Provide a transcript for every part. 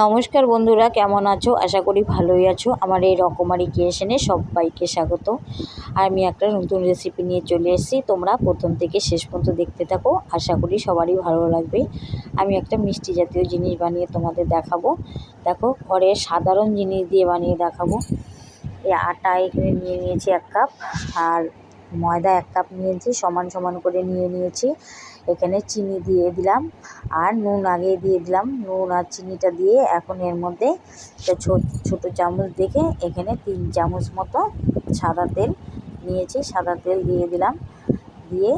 নমস্কার বন্ধুরা, কেমন আছো? আশা করি ভালোই আছো। আমার এই রকমারি ক্রিয়েশনে সবাইকে স্বাগত। আর আমি একটা নতুন রেসিপি নিয়ে চলে এসেছি। তোমরা প্রথম থেকে শেষ পর্যন্ত দেখতে থাকো। আশা করি সবারই ভালো লাগবে। আমি একটা মিষ্টি জাতীয় জিনিস বানিয়ে তোমাদের দেখাবো। দেখো ঘরের সাধারণ জিনিস দিয়ে বানিয়ে দেখাবো। এই আটা এখানে নিয়ে নিয়েছি এক কাপ। আর ময়দা এক কাপ নিয়েছি, সমান সমান করে নিয়ে নিয়েছি। এখানে চিনি দিয়ে দিলাম আর নুন আগে দিয়ে দিলাম। নুন আর চিনিটা দিয়ে এখন এর মধ্যে একটা ছোটো চামচ দেখে এখানে তিন চামচ মতো সাদা তেল নিয়েছি। সাদা তেল দিয়ে দিলাম। দিয়ে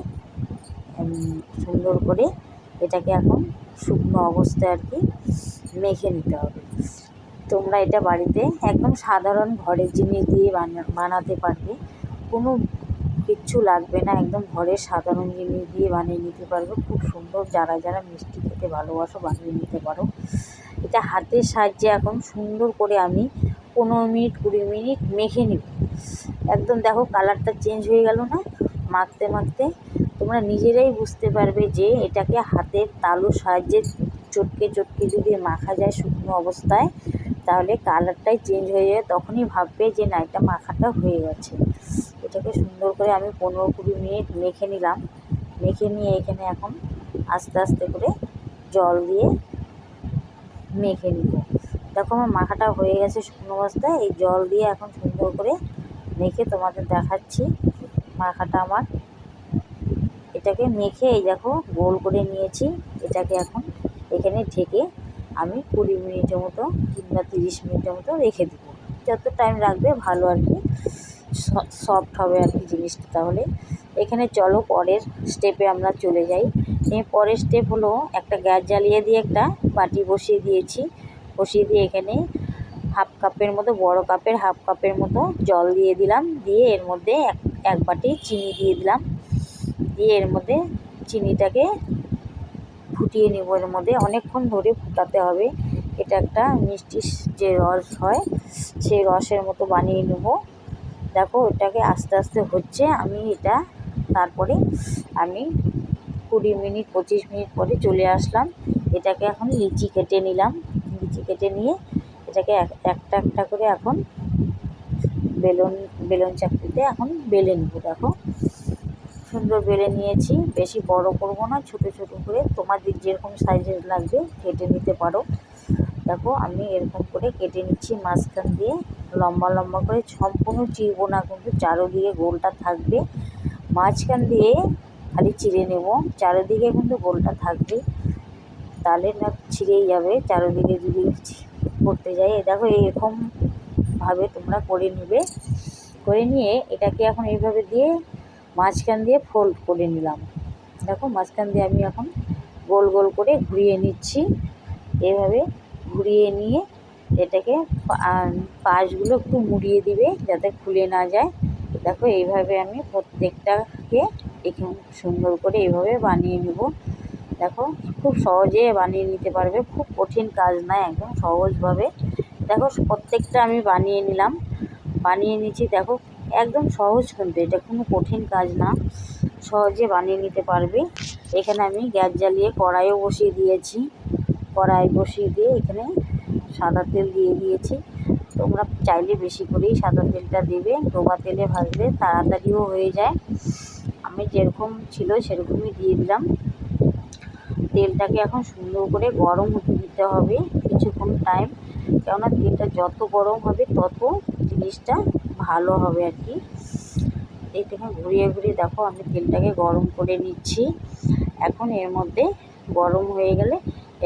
সুন্দর করে এটাকে এখন শুকনো অবস্থায় আর কি মেখে নিতে হবে। তোমরা এটা বাড়িতে একদম সাধারণ ঘরের জিনিস দিয়ে বানাতে পারবে। কোনো কিচ্ছু লাগবে না, একদম ঘরের সাধারণ জিনিস দিয়ে বানিয়ে নিতে পারবে। খুব সুন্দর যারা যারা মিষ্টি খেতে ভালোবাসো বানিয়ে নিতে পারো। এটা হাতের সাহায্যে এখন সুন্দর করে আমি পনেরো মিনিট, কুড়ি মিনিট মেখে নিব। একদম দেখো কালারটা চেঞ্জ হয়ে গেল না? মাখতে মাখতে তোমরা নিজেরাই বুঝতে পারবে যে এটাকে হাতের তালুর সাহায্যে চটকে চটকে যদি মাখা যায় শুকনো অবস্থায়, তাহলে কালারটাই চেঞ্জ হয়ে যায় তখনই ভাববে যে না, এটা মাখাটা হয়ে গেছে। এটাকে সুন্দর করে আমি পনেরো কুড়ি মিনিট মেখে নিলাম। মেখে নিয়ে এখানে এখন আস্তে আস্তে করে জল দিয়ে মেখে নিব। দেখো আমার মাখাটা হয়ে গেছে শুকনো অবস্থায়। এই জল দিয়ে এখন সুন্দর করে মেখে তোমাদের দেখাচ্ছি মাখাটা আমার। এটাকে মেখে এই দেখো গোল করে নিয়েছি। এটাকে এখন এখানে ঢেকে আমি কুড়ি মিনিটের মতো কিংবা তিরিশ মিনিটের মতো রেখে দেবো। যত টাইম রাখবে ভালো আর কি সফট হবে আর কি জিনিসটা তাহলে। এখানে চলো পরের স্টেপে আমরা চলে যাই। পরের স্টেপ হলো একটা গ্যাস জ্বালিয়ে দিয়ে একটা বাটি বসিয়ে দিয়েছি। বসিয়ে দিয়ে এখানে হাফ কাপের মতো, বড় কাপের হাফ কাপের মতো জল দিয়ে দিলাম। দিয়ে এর মধ্যে এক এক বাটি চিনি দিয়ে দিলাম। দিয়ে এর মধ্যে চিনিটাকে ফুটিয়ে নেব এর মধ্যে। অনেকক্ষণ ধরে ফুটাতে হবে। এটা একটা মিষ্টির যে রস হয়, সেই রসের মতো বানিয়ে নেব। দেখো ওটাকে আস্তে আস্তে হচ্ছে। আমি এটা তারপরে আমি কুড়ি মিনিট, পঁচিশ মিনিট পরে চলে আসলাম। এটাকে এখন লিচি কেটে নিলাম। লিচি কেটে নিয়ে এটাকে একটা একটা করে এখন বেলুন বেলুন চাকরিতে এখন বেলে নেব, দেখো। সুন্দর বেড়ে নিয়েছি। বেশি বড় করব না, ছোট ছোট করে। তোমাদের যেরকম সাইজের লাগবে, কেটে নিতে পারো। দেখো, আমি এরকম করে কেটে নিচ্ছি মাঝখান দিয়ে। লম্বা লম্বা করে সম্পূর্ণ চিরবো না, কিন্তু চারোদিকে গোলটা থাকবে। মাঝখান দিয়ে খালি চিড়ে নেব। চারিদিকে কিন্তু গোলটা থাকবে। তাহলে না ছিঁড়েই যাবে, চারিদিকে যদি করতে যাই। দেখো এরকমভাবে তোমরা করে নেবে। করে নিয়ে এটাকে এখন এইভাবে দিয়ে মাঝখান দিয়ে ফোল্ড করে নিলাম। দেখো মাঝখান দিয়ে আমি এখন গোল গোল করে ঘুরিয়ে নিচ্ছি। এভাবে ঘুরিয়ে নিয়ে এটাকে পাশগুলো একটু মুড়িয়ে দিবে যাতে খুলে না যায়। দেখো এইভাবে আমি প্রত্যেকটাকে এখানে সুন্দর করে এইভাবে বানিয়ে নেব। দেখো খুব সহজে বানিয়ে নিতে পারবে, খুব কঠিন কাজ নয়, একদম সহজভাবে। দেখো প্রত্যেকটা আমি বানিয়ে নিলাম। বানিয়ে নিচ্ছি, দেখো একদম সহজ কিন্তু, এটা কোনো কঠিন কাজ না। সহজে বানিয়ে নিতে পারবে। এখানে আমি গ্যাস জ্বালিয়ে কড়াইও বসিয়ে দিয়েছি। কড়াই বসিয়ে দিয়ে এখানে সাদা তেল দিয়ে দিয়েছি। তোমরা চাইলে বেশি করেই সাদা তেলটা দেবে, ডোবা তেলে ভাজলে তাড়াতাড়িও হয়ে যায়। আমি যেরকম ছিল সেরকমই দিয়ে দিলাম। তেলটাকে এখন সুন্দর করে গরম হতে দিতে হবে কিছুক্ষণ টাইম কেননা তেলটা যত গরম হবে তত জিনিসটা ভালো হবে আর কি। এই এইখানে ঘুরিয়ে ঘুরিয়ে দেখো, আমি তেলটাকে গরম করে নিচ্ছি। এখন এর মধ্যে গরম হয়ে গেলে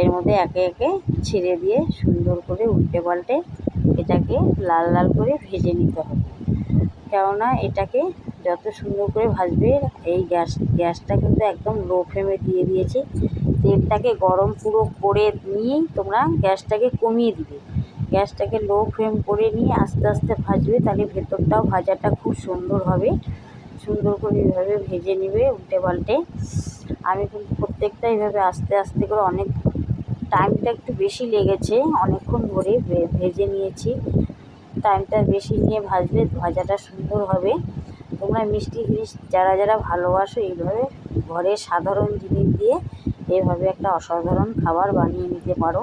এর মধ্যে একে একে ছেড়ে দিয়ে সুন্দর করে উল্টে পাল্টে এটাকে লাল লাল করে ভেজে নিতে হবে। কেননা এটাকে যত সুন্দর করে ভাজবে, এই গ্যাস, গ্যাসটা কিন্তু একদম লো ফ্লেমে দিয়ে দিয়েছি। তেলটাকে গরম পুরো করে নিয়েই তোমরা গ্যাসটাকে কমিয়ে দিবে। গ্যাসটাকে লো ফ্লেম করে নিয়ে আস্তে আস্তে ভাজবে, তাহলে ভেতরটাও ভাজাটা খুব সুন্দর হবে। সুন্দর করে এইভাবে ভেজে নেবে উল্টে পাল্টে। আমি কিন্তু প্রত্যেকটা এইভাবে আস্তে আস্তে করে অনেক টাইমটা একটু বেশি লেগেছে, অনেকক্ষণ ধরে ভেজে নিয়েছি। টাইমটা বেশি নিয়ে ভাজলে ভাজাটা সুন্দর হবে। তোমরা মিষ্টি জিনিস যারা যারা ভালোবাসো, এইভাবে ঘরের সাধারণ জিনিস দিয়ে এভাবে একটা অসাধারণ খাবার বানিয়ে নিতে পারো।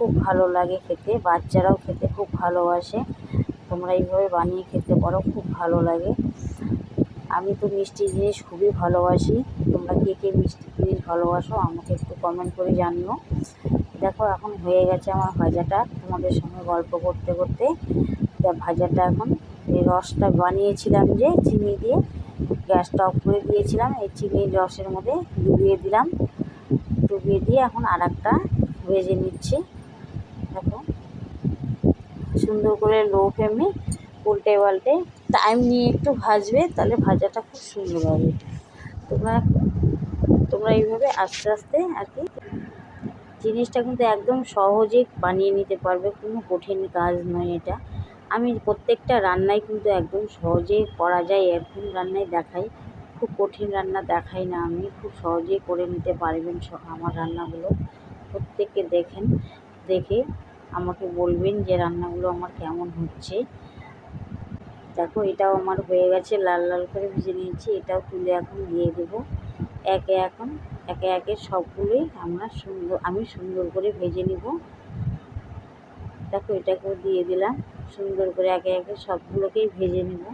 খুব ভালো লাগে খেতে, বাচ্চারাও খেতে খুব ভালোবাসে। তোমরা এইভাবে বানিয়ে খেতে পারো, খুব ভালো লাগে। আমি তো মিষ্টি জিনিস খুবই ভালোবাসি। তোমরা কে কে মিষ্টি জিনিস ভালোবাসো আমাকে একটু কমেন্ট করে জানিও। দেখো, এখন হয়ে গেছে আমার ভাজাটা। তোমাদের সঙ্গে গল্প করতে করতে ভাজাটা এখন এই রসটা বানিয়েছিলাম যে চিনি দিয়ে। গ্যাসটা অফ করে দিয়েছিলাম, এই চিনির রসের মধ্যে ডুবিয়ে দিলাম। ডুবিয়ে দিয়ে এখন আর একটা ভেজে নিচ্ছি। সুন্দর করে লো ফ্লেমে উল্টে পাল্টে টাইম নিয়ে একটু ভাজবে, তাহলে ভাজাটা খুব সুন্দর হবে। তোমরা তোমরা এইভাবে আস্তে আস্তে আর কি জিনিসটা কিন্তু একদম সহজে বানিয়ে নিতে পারবে, কোনো কঠিন কাজ নয় এটা। আমি প্রত্যেকটা রান্নাই কিন্তু একদম সহজে করা যায়, এরকম রান্নাই দেখাই। খুব কঠিন রান্না দেখাই না আমি, খুব সহজেই করে নিতে পারবেন আমার রান্নাগুলো। প্রত্যেককে দেখেন, দেখে আমাকে বলবেন যে রান্নাগুলো আমার কেমন হচ্ছে। দেখো, এটাও আমার হয়ে গেছে, লাল লাল করে ভেজে নিয়েছি, এটাও তুলে এখন দিয়ে দেবো। একে এখন, একে একে সবগুলোই আমরা সুন্দর, আমি সুন্দর করে ভেজে নিব। দেখো, এটাকেও দিয়ে দিলাম, সুন্দর করে একে একে সবগুলোকেই ভেজে নেব।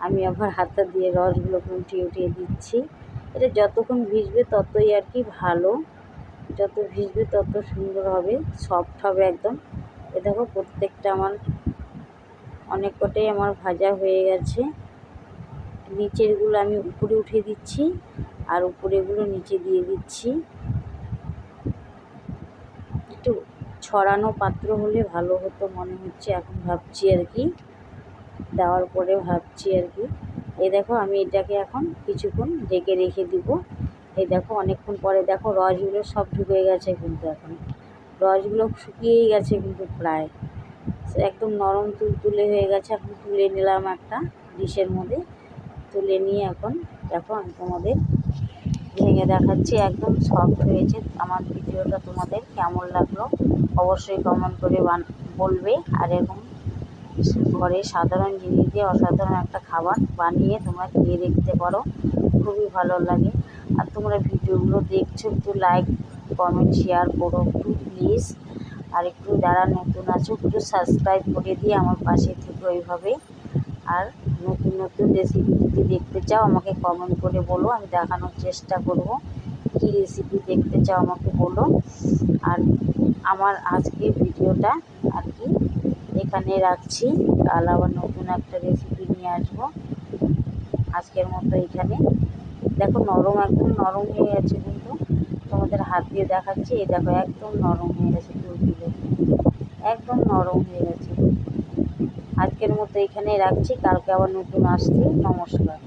আমি আবার হাতটা দিয়ে রসগুলোকে উঠিয়ে উঠিয়ে দিচ্ছি। এটা যতক্ষণ ভিজবে ততই আর কি ভালো। যত ভিজবে তত সুন্দর হবে সফট হবে একদম। এ দেখো প্রত্যেকটা আমার অনেক কটাই আমার ভাজা হয়ে গেছে। নিচেরগুলো আমি উপরে উঠে দিচ্ছি আর উপরেগুলো নিচে দিয়ে দিচ্ছি। একটু ছড়ানো পাত্র হলে ভালো হতো মনে হচ্ছে, এখন ভাবছি আর কি। দেওয়ার পরে ভাবছি আর কি। এই দেখো আমি এটাকে এখন কিছুক্ষণ ঢেকে রেখে দিব। এই দেখো, অনেকক্ষণ পরে দেখো রসগুলো সব ঢুকে গেছে কিন্তু এখন। রসগুলো শুকিয়েই গেছে কিন্তু প্রায়। একদম নরম তুলতুলে হয়ে গেছে, এখন তুলে নিলাম একটা ডিশের মধ্যে। তুলে নিয়ে এখন দেখো আমি তোমাদের ভেঙে দেখাচ্ছি, একদম সফট হয়েছে। আমার ভিডিওটা তোমাদের কেমন লাগল অবশ্যই কমেন্ট করে বলবে। আর এরকম ঘরে সাধারণ জিনিস দিয়ে অসাধারণ একটা খাবার বানিয়ে তোমরা খেয়ে দেখতে পারো। খুবই ভালো লাগে। তোমরা ভিডিওগুলো দেখছ, একটু লাইক কমেন্ট শেয়ার করো একটু প্লিজ আর একটু যারা নতুন আছো, একটু সাবস্ক্রাইব করে দিয়ে আমার পাশে থেকে ওইভাবে আর নতুন নতুন রেসিপি যদি দেখতে চাও, আমাকে কমেন্ট করে বলো, আমি দেখানোর চেষ্টা করব। কী রেসিপি দেখতে চাও, আমাকে বলো। আর আমার আজকে ভিডিওটা আর কি, এখানে রাখছি। কাল আবার নতুন একটা রেসিপি নিয়ে আসব। আজকের মতো এখানে। দেখো নরম একদম নরম হয়ে গেছে কিন্তু। তোমাদের হাত দিয়ে দেখাচ্ছি, এই দেখো একদম নরম হয়ে গেছে তুলতুলে একদম নরম হয়ে গেছে। আজকের মতো এখানেই রাখছি, কালকে আবার নতুন আসছি। নমস্কার।